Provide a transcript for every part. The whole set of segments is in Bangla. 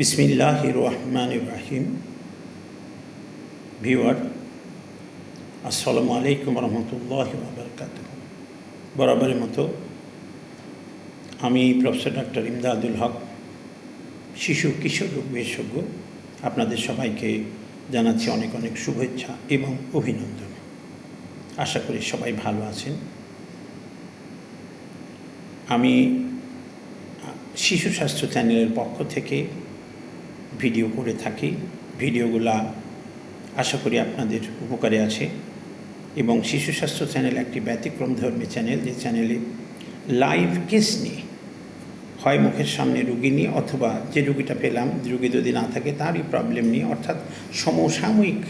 বিসমিল্লাহ রহমান ইব্রাহিম ভিওয়ার আসসালামু আলাইকুম রহমতুল্লাহ বারকাত বরাবরের মতো আমি প্রফেসর ডক্টর ইমদাদুল হক, শিশু কিশোর রোগ বিশেষজ্ঞ, আপনাদের সবাইকে জানাচ্ছি অনেক অনেক শুভেচ্ছা এবং অভিনন্দন। আশা করি সবাই ভালো আছেন। আমি শিশু স্বাস্থ্য চ্যানেলের পক্ষ থেকে ভিডিও করে থাকি। ভিডিওগুলা আশা করি আপনাদের উপকারে আছে। এবং শিশু স্বাস্থ্য চ্যানেল একটি ব্যতিক্রম ধর্মী চ্যানেল, যে চ্যানেলে লাইভ কেস নিয়ে হয় মুখের সামনে রুগী নিয়ে, অথবা যে রুগীটা পেলাম, রুগী যদি না থাকে তারই প্রবলেম নিয়ে, অর্থাৎ সমসাময়িক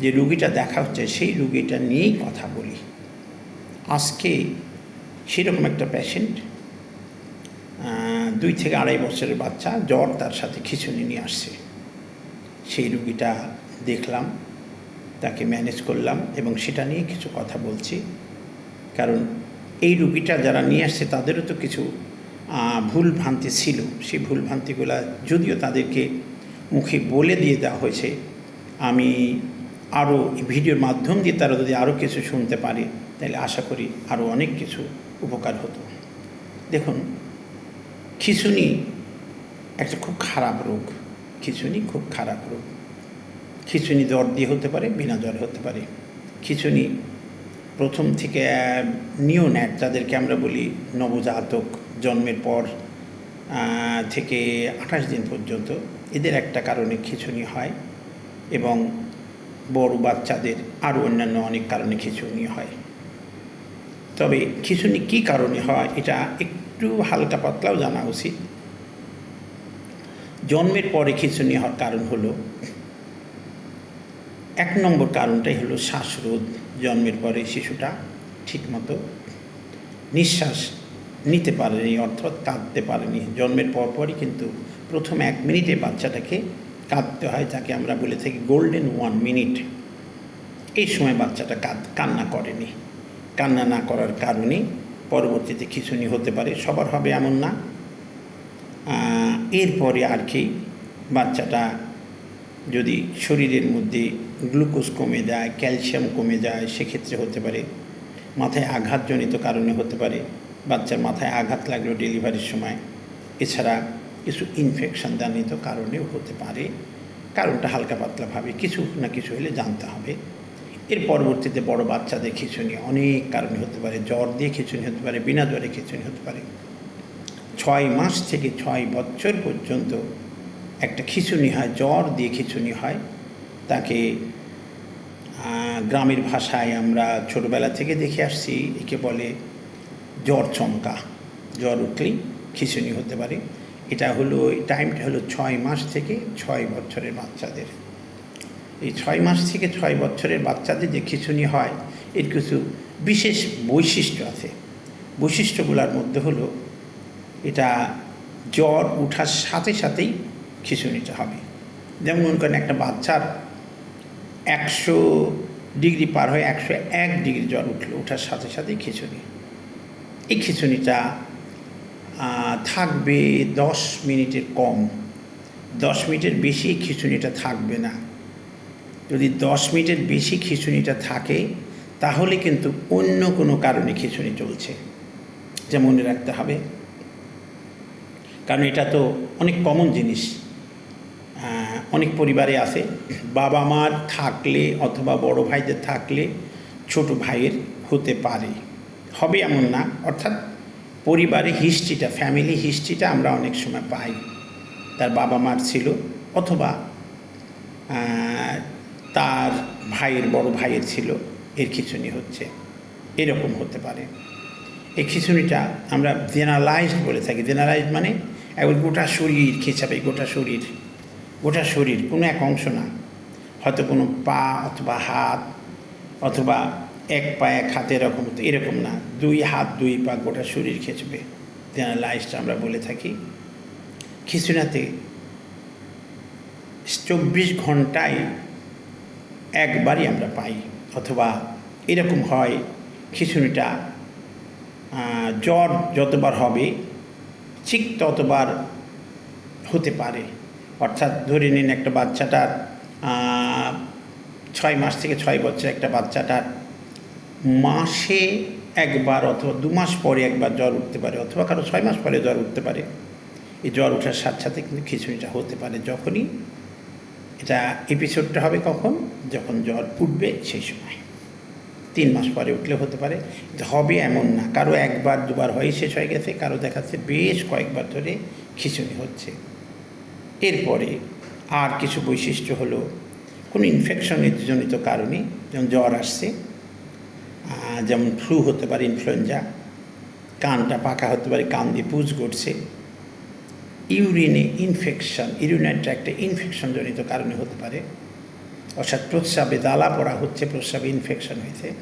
যে রুগীটা দেখা হচ্ছে, সেই রুগীটা নিয়েই কথা বলি। আজকে সেরকম একটা পেশেন্ট দুই থেকে আড়াই বছরের বাচ্চা জ্বর তার সাথে খিচুনি নিয়ে আসছে। সেই রুগীটা দেখলাম, তাকে ম্যানেজ করলাম এবং সেটা নিয়ে কিছু কথা বলছি। কারণ এই রুগীটা যারা নিয়ে আসছে তাদেরও তো কিছু ভুল ভ্রান্তি ছিল। সেই ভুল ভ্রান্তিগুলো যদিও তাদেরকে মুখে বলে দিয়ে দেওয়া হয়েছে, আমি আরও ভিডিওর মাধ্যম দিয়ে তারা যদি আরও কিছু শুনতে পারে, তাহলে আশা করি আরও অনেক কিছু উপকার হতো। দেখুন খিচুনি, একটা খুব খারাপ রোগ। খিচুনি খুব খারাপ রোগ। খিচুনি জ্বর দিয়ে হতে পারে, বিনা জ্বর হতে পারে। খিচুনি প্রথম থেকে নিওন্যাট যাদেরকে আমরা বলি নবজাতক, জন্মের পর থেকে আঠাশ দিন পর্যন্ত এদের একটা কারণে খিচুনি হয় এবং বড় বাচ্চাদের আরও অন্যান্য অনেক কারণে খিচুনি হয়। তবে খিচুনি কী কারণে হয়, এটা একটু হালকা পাতলাও জানা উচিত। জন্মের পরে খিচুনি হওয়ার কারণ হলো, এক নম্বর কারণটাই হলো শ্বাসরোধ, জন্মের পরে শিশুটা ঠিকমতো নিঃশ্বাস নিতে পারেনি অর্থাৎ কাঁদতে পারেনি। জন্মের পরপরই কিন্তু প্রথম এক মিনিটে বাচ্চাটাকে কাঁদতে হয়, যাকে আমরা বলে থাকি গোল্ডেন ওয়ান মিনিট এই সময় বাচ্চাটা কাঁদ, কান্না করেনি। কান্না না করার কারণে পরবর্তীতে খিচুনি হতে পারে, সবার হবে এমন না। এরপরে আর কি, বাচ্চাটা যদি শরীরের মধ্যে গ্লুকোজ কমে যায়, ক্যালসিয়াম কমে যায়, সেক্ষেত্রে হতে পারে। মাথায় আঘাতজনিত কারণে হতে পারে, বাচ্চার মাথায় আঘাত লাগল ডেলিভারির সময়। এছাড়া কিছু ইনফেকশন জানিত কারণেও হতে পারে, কারণটা হালকা পাতলাভাবে কিছু না কিছু হলে জানতে হবে। এর পরবর্তীতে বড় বাচ্চাদের খিচুনি অনেক কারণে হতে পারে, জ্বর দিয়ে খিচুনি হতে পারে, বিনা জ্বরে খিচুনি হতে পারে। ছয় মাস থেকে ছয় বছর পর্যন্ত একটা খিচুনি হয়, জ্বর দিয়ে খিচুনি হয়। তাকে গ্রামের ভাষায় আমরা ছোটোবেলা থেকে দেখে আসছি, একে বলে জ্বর চমকা। জ্বর উঠলেই খিচুনি হতে পারে। এটা হলো টাইমটা হলো ছয় মাস থেকে ছয় বছরের বাচ্চাদের। এই ছয় মাস থেকে ছয় বছরের বাচ্চাদের যে খিচুনি হয়, এর কিছু বিশেষ বৈশিষ্ট্য আছে। বৈশিষ্ট্যগুলোর মধ্যে হলো, এটা জ্বর উঠার সাথে সাথেই খিচুনিটা হবে। যেমন মনে করেন একটা বাচ্চার একশো ডিগ্রি পার হয়ে একশো এক ডিগ্রি জ্বর উঠল, ওঠার সাথে সাথেই খিচুনি এই খিচুনিটা থাকবে দশ মিনিটের কম। দশ মিনিটের বেশি খিচুনিটা থাকবে না। যদি দশ মিনিটের বেশি খিচুনিটা থাকে, তাহলে কিন্তু অন্য কোনো কারণে খিচুনি চলছে। যা মনে রাখতে হবে। কারণ এটা তো অনেক কমন জিনিস। অনেক পরিবারে আছে। বাবা মার থাকলে অথবা বড় ভাইদের থাকলে ছোট ভাইয়ের হতে পারে। হবে এমন না। অর্থাৎ পরিবারে হিস্ট্রিটা ফ্যামিলি হিস্ট্রিটা আমরা অনেক সময় পাই। তার বাবা মার ছিল। অথবা তার ভাইয়ের বড় ভাইয়ের ছিল, এর খিচুনি হচ্ছে। এরকম হতে পারে। এই খিচুনিটা আমরা জেনারেলাইজড বলে থাকি। জেনারেলাইজড মানে একবার গোটা শরীর খেঁচাবে গোটা শরীর। গোটা শরীর, কোনো এক অংশ না। হয়তো কোনো পা অথবা হাত অথবা এক পা, এক হাতে এরকম এরকম না। দুই হাত, দুই পা গোটা শরীর খেঁচবে জেনারেলাইজড আমরা বলে থাকি। খিচুনাতে চব্বিশ ঘন্টায় একবারই আমরা পাই। অথবা এরকম হয়, খিচুড়িটা জ্বর যতবার হবে, ঠিক ততবার হতে পারে। অর্থাৎ ধরে নিন একটা বাচ্চাটার ছয় মাস থেকে ছয় বছর একটা বাচ্চাটার মাসে একবার অথবা দু মাস পরে একবার জ্বর উঠতে পারে, অথবা কারও ছয় মাস পরে জ্বর উঠতে পারে। এই জ্বর ওঠার সাথে সাথে কিন্তু খিচুড়িটা হতে পারে যখনই এটা এপিসোডটা হবে কখন? যখন জ্বর উঠবে সেই সময়। তিন মাস পরে উঠলে হতে পারে। হবে এমন না। কারও একবার, দুবার হয়ে শেষ হয়ে গেছে। কারও দেখাচ্ছে বেশ কয়েকবার ধরে খিচুড়ি হচ্ছে। এরপরে আর কিছু বৈশিষ্ট্য হলো, কোনো ইনফেকশনের জনিত কারণে যেমন জ্বর আসছে যেমন ফ্লু হতে পারে ইনফ্লুয়েঞ্জা কানটা পাকা হতে পারে, কান দিয়ে পুজ করছে ইউরিনে ইনফেকশন ইউরিনারি ট্র্যাক্টে ইনফেকশনজনিত কারণে হতে পারে। অর্থাৎ প্রস্রাবে দালা পড়া হচ্ছে, প্রস্রাবে ইনফেকশন হয়েছে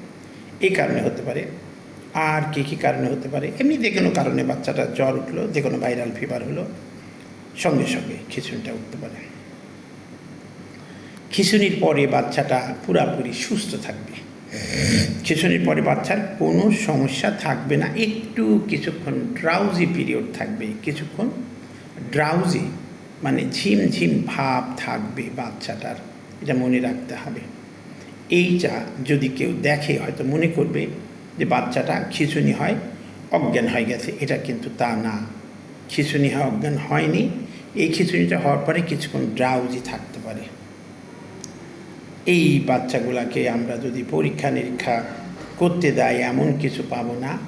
এই কারণে হতে পারে। আর কী কী কারণে হতে পারে? এমনি যে কোনো কারণে বাচ্চাটা জ্বর উঠল, যে কোনো ভাইরাল ফিভার হলো, সঙ্গে সঙ্গে খিচুনিটা উঠতে পারে। খিচুনির পরে বাচ্চাটা পুরাপুরি সুস্থ থাকবে। খিচুনির পরে বাচ্চার কোনো সমস্যা থাকবে না। একটু কিছুক্ষণ ড্রাউজি পিরিয়ড থাকবে, কিছুক্ষণ ড্রাউজি মানে ঝিমঝিম ভাব থাকবে বাচ্চাটার, এটা মনে রাখতে হবে। এইটা যদি কেউ দেখে, হয়তো মনে করবে যে বাচ্চাটা খিচুনি হয়, অজ্ঞান হয়ে গেছে। এটা কিন্তু তা না। খিচুনি হয়, অজ্ঞান হয়নি। এই খিচুনিটা হওয়ার পরে কিছুক্ষণ ড্রাউজি থাকতে পারে। এই বাচ্চাগুলোকে আমরা যদি পরীক্ষা নিরীক্ষা করতে দেয়, এমন কিছু পাবো না।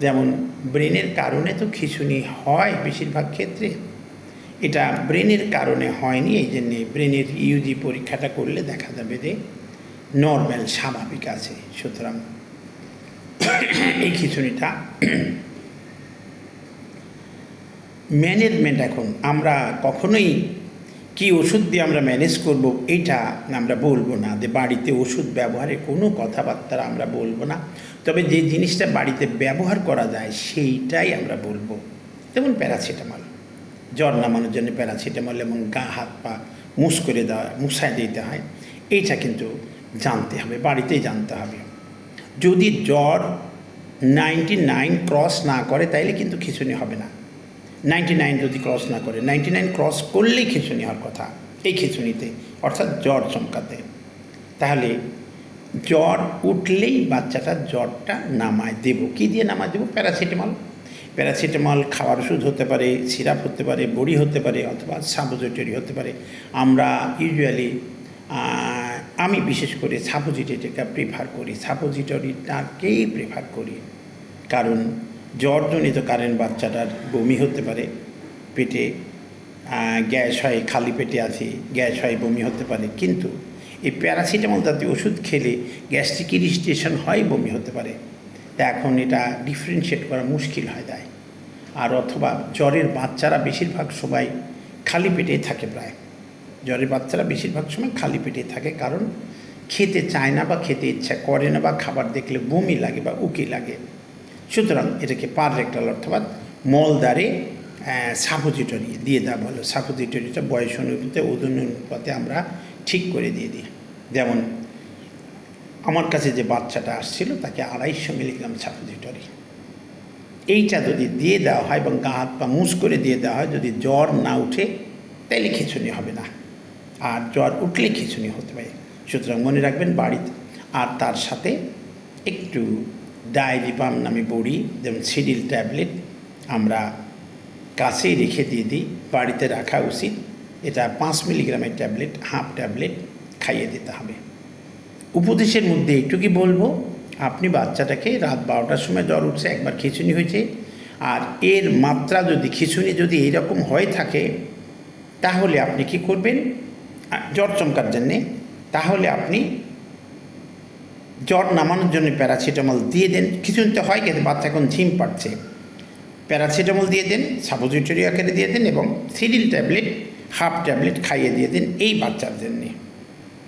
যেমন ব্রেনের কারণে তো খিচুনি হয় বেশিরভাগ ক্ষেত্রে। এটা ব্রেনের কারণে হয়নি, এই জন্যে ব্রেনের ইউজি পরীক্ষাটা করলে দেখা যাবে যে নর্মাল স্বাভাবিক আছে। সুতরাং এই খিচুনিটা ম্যানেজমেন্ট এখন আমরা কখনোই কি ওষুধ দিয়ে আমরা ম্যানেজ করব, এটা আমরা বলব না। যে বাড়িতে ওষুধ ব্যবহারে কোনো কথাবার্তা আমরা বলব না। তবে যে জিনিসটা বাড়িতে ব্যবহার করা যায়, সেইটাই আমরা বলব। যেমন প্যারাসিটামল। জ্বর নামানোর জন্য প্যারাসিটামল এবং গা, হাত, পা মুস করে দেওয়া মুসায় দিতে হয়। এইটা কিন্তু জানতে হবে, বাড়িতেই জানতে হবে। যদি জ্বর নাইনটি নাইন ক্রস না করে, তাইলে কিন্তু খিচুনি হবে না। নাইনটি নাইন যদি ক্রস না করে নাইনটি নাইন ক্রস করলেই খিচুনি হওয়ার কথা। এই খিচুনিতে অর্থাৎ জ্বর চমকাতে। তাহলে জ্বর উঠলেই বাচ্চাটা জ্বরটা নামায় দেবো। কী দিয়ে নামায় দেবো? প্যারাসিটামল। প্যারাসিটামল খাওয়ার ওষুধ হতে পারে, সিরাপ হতে পারে, বড়ি হতে পারে, অথবা সাপোজিটরি হতে পারে। আমরা ইউজুয়ালি আমি বিশেষ করে সাপোজিটরিটা প্রেফার করি। সাপোজিটরিটাকেই প্রেফার করি। কারণ জ্বরজনিত কারেন্ট বাচ্চাটার বমি হতে পারে, পেটে গ্যাস হয়, খালি পেটে আছে, গ্যাস হয়, বমি হতে পারে। কিন্তু এই প্যারাসিটামল জাতীয় ওষুধ খেলে গ্যাস্ট্রিক ইরিস্টেশন হয়, বমি হতে পারে। এখন এটা ডিফারেন্সিয়েট করা মুশকিল হয় যায়। আর অথবা জ্বরের বাচ্চারা বেশিরভাগ সময় খালি পেটেই থাকে প্রায়। জ্বরের বাচ্চারা বেশিরভাগ সময় খালি পেটে থাকে কারণ খেতে চায় না বা খেতে ইচ্ছা করে না বা খাবার দেখলে বমি লাগে বা উকি লাগে। সুতরাং এটাকে পার রেক্টাল অর্থাৎ মলদ্বারে সাপোজিটরি দিয়ে দেওয়া ভালো সাপোজিটরিটা বয়স অনুপাতে, ওজন অনুপাতে আমরা ঠিক করে দিয়ে দিই। যেমন, আমার কাছে যে বাচ্চাটা আসছিল, তাকে আড়াইশো মিলিগ্রাম সাপোজিটরি। এইটা যদি দিয়ে দেওয়া হয় এবং গা, হাত পা মুস করে দিয়ে দেওয়া হয়, যদি জ্বর না উঠে, তাইলে খিচুনি হবে না। আর জ্বর উঠলে খিচুনি হতে পারে। সুতরাং মনে রাখবেন, বাড়িতে আর তার সাথে একটু ডায়েরিপাম নামে বড়ি, যেমন সিডিল ট্যাবলেট, আমরা কাছেই রেখে দিয়ে দিই, বাড়িতে রাখা উচিত। এটা পাঁচ মিলিগ্রামের ট্যাবলেট, হাফ ট্যাবলেট খাইয়ে দিতে হবে। উপদেশের মধ্যে কি বলব, আপনি বাচ্চাটাকে রাত বারোটার সময় জ্বর উঠছে, একবার খিচুনি হয়েছে, আর এর মাত্রা যদি খিচুনি যদি এইরকম হয়ে থাকে, তাহলে আপনি কি করবেন? জ্বর চমকার জন্যে, তাহলে আপনি জ্বর নামানোর জন্য প্যারাসিটামল দিয়ে দেন। খিচুনিতে হয় গেছে বাচ্চা এখন ঝিম পাচ্ছে। প্যারাসিটামল দিয়ে দেন সাপোজিটরি আকারে দিয়ে দেন এবং সিডিল ট্যাবলেট, হাফ ট্যাবলেট খাইয়ে দিয়ে দেন এই বাচ্চার জন্যে।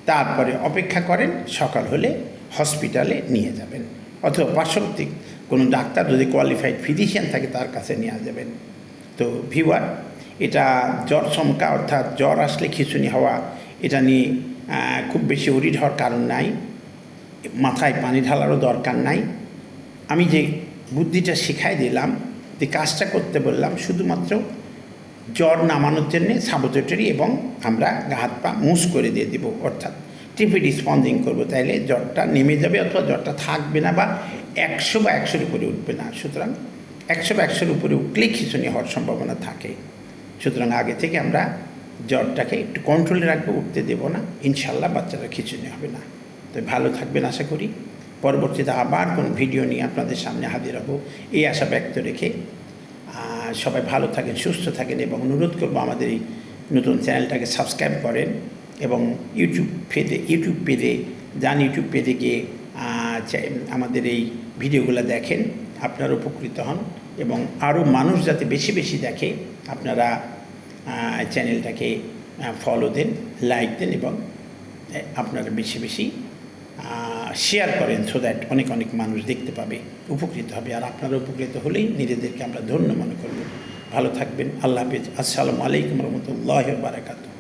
তারপরে অপেক্ষা করেন, সকাল হলে হসপিটালে নিয়ে যাবেন। অথবা পার্শ্ববর্তী কোনো ডাক্তার যদি কোয়ালিফাইড ফিজিশিয়ান থাকে, তার কাছে নিয়ে যাবেন। তো ভিওয়ার এটা জ্বর চমকা, অর্থাৎ জ্বর আসলে খিচুনি হওয়া, এটা নিয়ে খুব বেশি ওরিড হওয়ার কারণ নাই। মাথায় পানি ঢালারও দরকার নাই। আমি যে বুদ্ধিটা শিখাই দিলাম, যে কাজটা করতে বললাম, শুধুমাত্র জ্বর নামানোর জন্যে সাবোটেটরি এবং আমরা হাত পা মুস করে দিয়ে দেবো, অর্থাৎ টিপি রিসপন্ডিং করব। তাইলে জ্বরটা নেমে যাবে অথবা জ্বরটা থাকবে না বা একশো বা একশোর উপরে উঠবে না। সুতরাং একশো বা একশোর উপরে উঠলেই খিঁচুনি হওয়ার সম্ভাবনা থাকে। সুতরাং আগে থেকে আমরা জ্বরটাকে একটু কন্ট্রোলে রাখব, উঠতে দেবো না। ইনশাল্লাহ বাচ্চারা খিঁচুনি হবে না। তো ভালো থাকবেন, আশা করি। পরবর্তীতে আবার কোন ভিডিও নিয়ে আপনাদের সামনে হাজির হব, এই আশা ব্যক্ত রেখে। সবাই ভালো থাকেন, সুস্থ থাকেন এবং অনুরোধ করব আমাদের এই নতুন চ্যানেলটাকে সাবস্ক্রাইব করেন এবং ইউটিউব পেজে ইউটিউব পেজে, যান ইউটিউব পেজে গিয়ে আমাদের এই ভিডিওগুলো দেখেন, আপনারা উপকৃত হন এবং আরও মানুষ যাতে বেশি বেশি দেখে, আপনারা চ্যানেলটাকে ফলো দেন লাইক দেন এবং আপনারা বেশি বেশি শেয়ার করেন সো দ্যাট অনেক অনেক মানুষ দেখতে পাবে, উপকৃত হবে। আর আপনারা উপকৃত হলেই নিজেদেরকে আমরা ধন্য মনে করব। ভালো থাকবেন। আল্লাহ হাফিজ। আসসালামু আলাইকুম রহমতুল্লাহ বারাকাতু